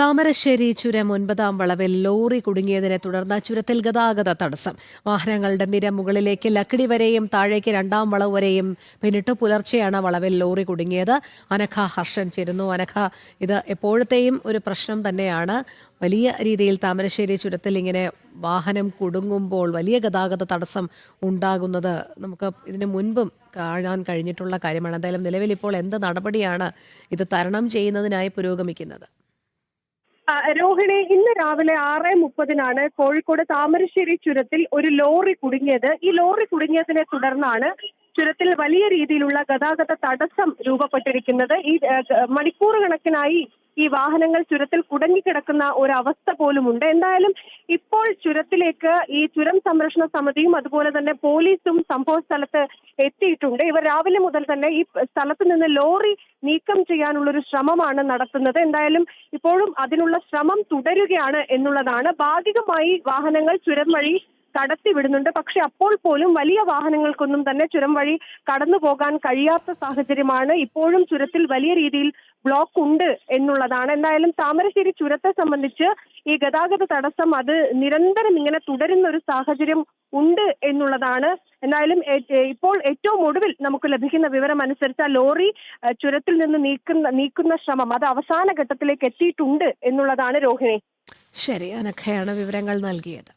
താമരശ്ശേരി ചുരം ഒൻപതാം വളവിൽ ലോറി കുടുങ്ങിയതിനെ തുടർന്ന് ചുരത്തിൽ ഗതാഗത തടസ്സം. വാഹനങ്ങളുടെ നിര മുകളിലേക്ക് ലക്കിടി വരെയും താഴേക്ക് രണ്ടാം വളവ് വരെയും പിന്നിട്ട് പുലർച്ചെയാണ് വളവിൽ ലോറി കുടുങ്ങിയത്. അനഘ ഹർഷൻ ചേരുന്നു. അനഘ ഇത് എപ്പോഴത്തെയും ഒരു പ്രശ്നം തന്നെയാണ്. വലിയ രീതിയിൽ താമരശ്ശേരി ചുരത്തിൽ ഇങ്ങനെ വാഹനം കുടുങ്ങുമ്പോൾ വലിയ ഗതാഗത തടസ്സം ഉണ്ടാകുന്നത് നമുക്ക് ഇതിനു മുൻപും കാണാൻ കഴിഞ്ഞിട്ടുള്ള കാര്യമാണ്. എന്തായാലും നിലവിൽ ഇപ്പോൾ എന്ത് നടപടിയാണ് ഇത് തരണം ചെയ്യുന്നതിനായി പുരോഗമിക്കുന്നത്? രോഹിണി ഇന്ന് രാവിലെ ആറ് മുപ്പതിനാണ് കോഴിക്കോട് താമരശ്ശേരി ചുരത്തിൽ ഒരു ലോറി കുടുങ്ങിയത്. ഈ ലോറി കുടുങ്ങിയതിനെ തുടർന്നാണ് ചുരത്തിൽ വലിയ രീതിയിലുള്ള ഗതാഗത തടസ്സം രൂപപ്പെട്ടിരിക്കുന്നത് ഈ മണിക്കൂറുകണക്കിനായി ഈ വാഹനങ്ങൾ ചുരത്തിൽ കുടങ്ങിക്കിടക്കുന്ന ഒരവസ്ഥ പോലുമുണ്ട്. എന്തായാലും ഇപ്പോൾ ചുരത്തിലേക്ക് ഈ ചുരം സംരക്ഷണ സമിതിയും അതുപോലെ തന്നെ പോലീസും സംഭവ സ്ഥലത്ത് എത്തിയിട്ടുണ്ട്. ഇവർ രാവിലെ മുതൽ തന്നെ ഈ സ്ഥലത്ത് നിന്ന് ലോറി നീക്കം ചെയ്യാനുള്ള ഒരു ശ്രമമാണ് നടത്തുന്നത്. എന്തായാലും ഇപ്പോഴും അതിനുള്ള ശ്രമം തുടരുകയാണ് എന്നുള്ളതാണ്. ഭാഗികമായി വാഹനങ്ങൾ ചുരം വഴി കടത്തി വിടുന്നുണ്ട്. പക്ഷെ അപ്പോൾ പോലും വലിയ വാഹനങ്ങൾക്കൊന്നും തന്നെ ചുരം വഴി കടന്നു പോകാൻ കഴിയാത്ത സാഹചര്യമാണ് ഇപ്പോഴും ചുരത്തിൽ വലിയ രീതിയിൽ ബ്ലോക്ക് ഉണ്ട് എന്നുള്ളതാണ്. എന്തായാലും താമരശ്ശേരി ചുരത്തെ സംബന്ധിച്ച് ഈ ഗതാഗത തടസ്സം അത് നിരന്തരം ഇങ്ങനെ തുടരുന്ന ഒരു സാഹചര്യം ഉണ്ട് എന്നുള്ളതാണ്. എന്തായാലും ഇപ്പോൾ ഏറ്റവും ഒടുവിൽ നമുക്ക് ലഭിക്കുന്ന വിവരം അനുസരിച്ച് ആ ലോറി ചുരത്തിൽ നിന്ന് നീക്കുന്ന നീക്കുന്ന ശ്രമം അത് അവസാന ഘട്ടത്തിലേക്ക് എത്തിയിട്ടുണ്ട് എന്നുള്ളതാണ് രോഹിണി. ശരി അനഖയാണ് വിവരങ്ങൾ നൽകിയത്.